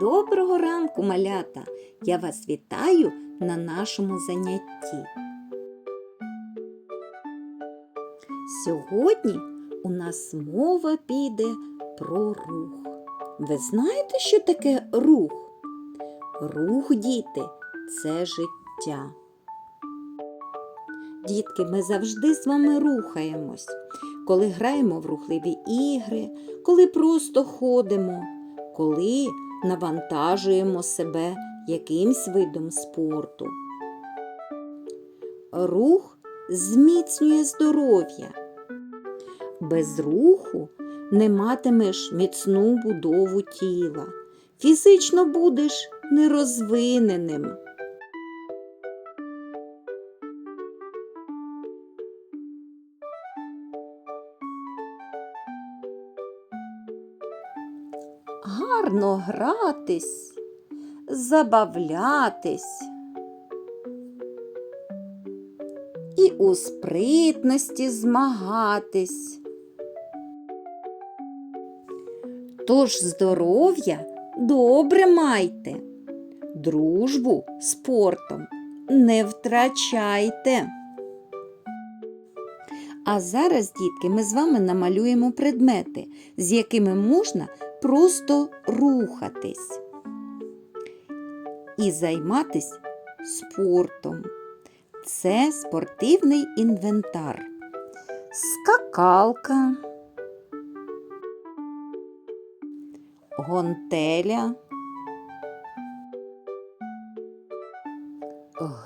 Доброго ранку, малята! Я вас вітаю на нашому занятті. Сьогодні у нас мова піде про рух. Ви знаєте, що таке рух? Рух, діти, це життя. Дітки, ми завжди з вами рухаємось, коли граємо в рухливі ігри, коли просто ходимо, коли навантажуємо себе якимсь видом спорту. Рух зміцнює здоров'я. Без руху не матимеш міцну будову тіла, фізично будеш нерозвиненим. Гарно гратись, забавлятись. І у спритності змагатись. Тож здоров'я добре майте, дружбу спортом не втрачайте. А зараз, дітки, ми з вами намалюємо предмети, з якими можна просто рухатись і займатись спортом. Це спортивний інвентар. Скакалка, гонтеля,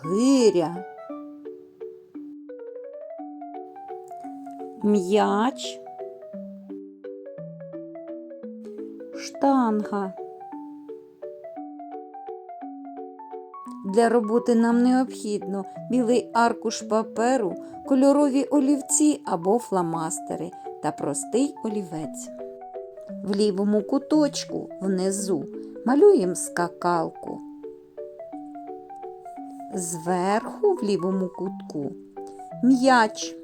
гиря, м'яч. Штанга. Для роботи нам необхідно білий аркуш паперу, кольорові олівці або фломастери та простий олівець. В лівому куточку внизу малюємо скакалку. Зверху в лівому кутку м'яч.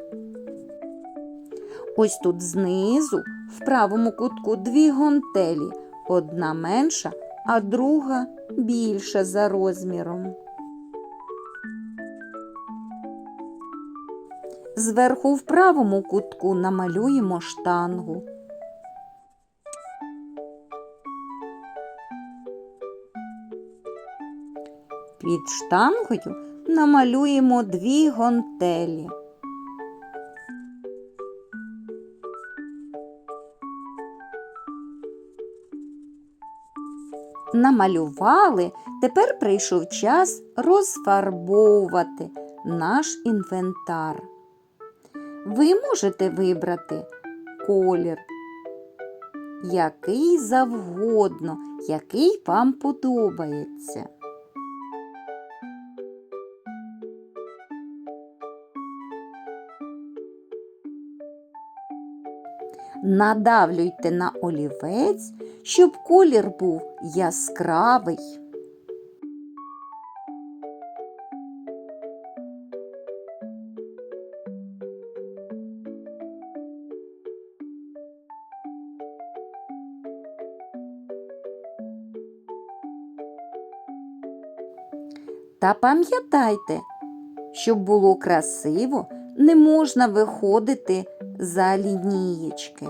Ось тут знизу, в правому кутку, дві гонтелі, одна менша, а друга більша за розміром. Зверху в правому кутку намалюємо штангу. Під штангою намалюємо дві гонтелі. Намалювали, тепер прийшов час розфарбовувати наш інвентар. Ви можете вибрати колір, який завгодно, який вам подобається. Надавлюйте на олівець, щоб колір був яскравий. Та пам'ятайте, щоб було красиво, не можна виходити за лінієчки.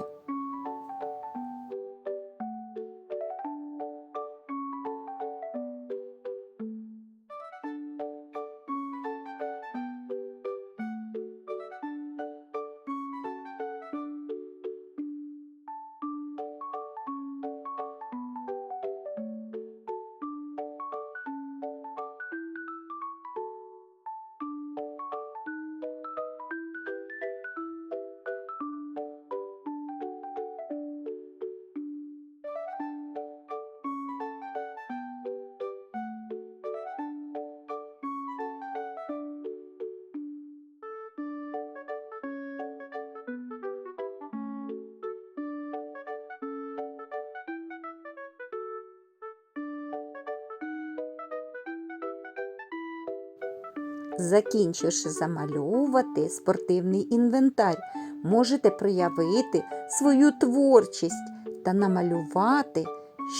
Закінчивши замальовувати спортивний інвентар, можете проявити свою творчість та намалювати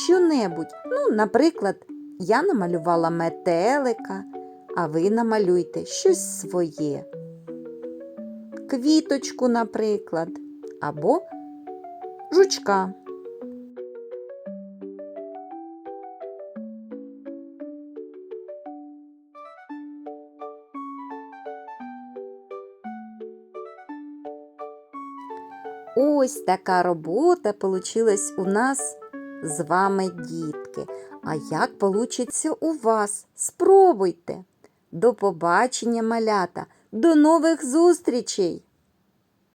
щонебудь. Ну, наприклад, я намалювала метелика, а ви намалюйте щось своє. Квіточку, наприклад, або жучка. Ось така робота получилась у нас з вами, дітки. А як получиться у вас? Спробуйте. До побачення, малята, до нових зустрічей!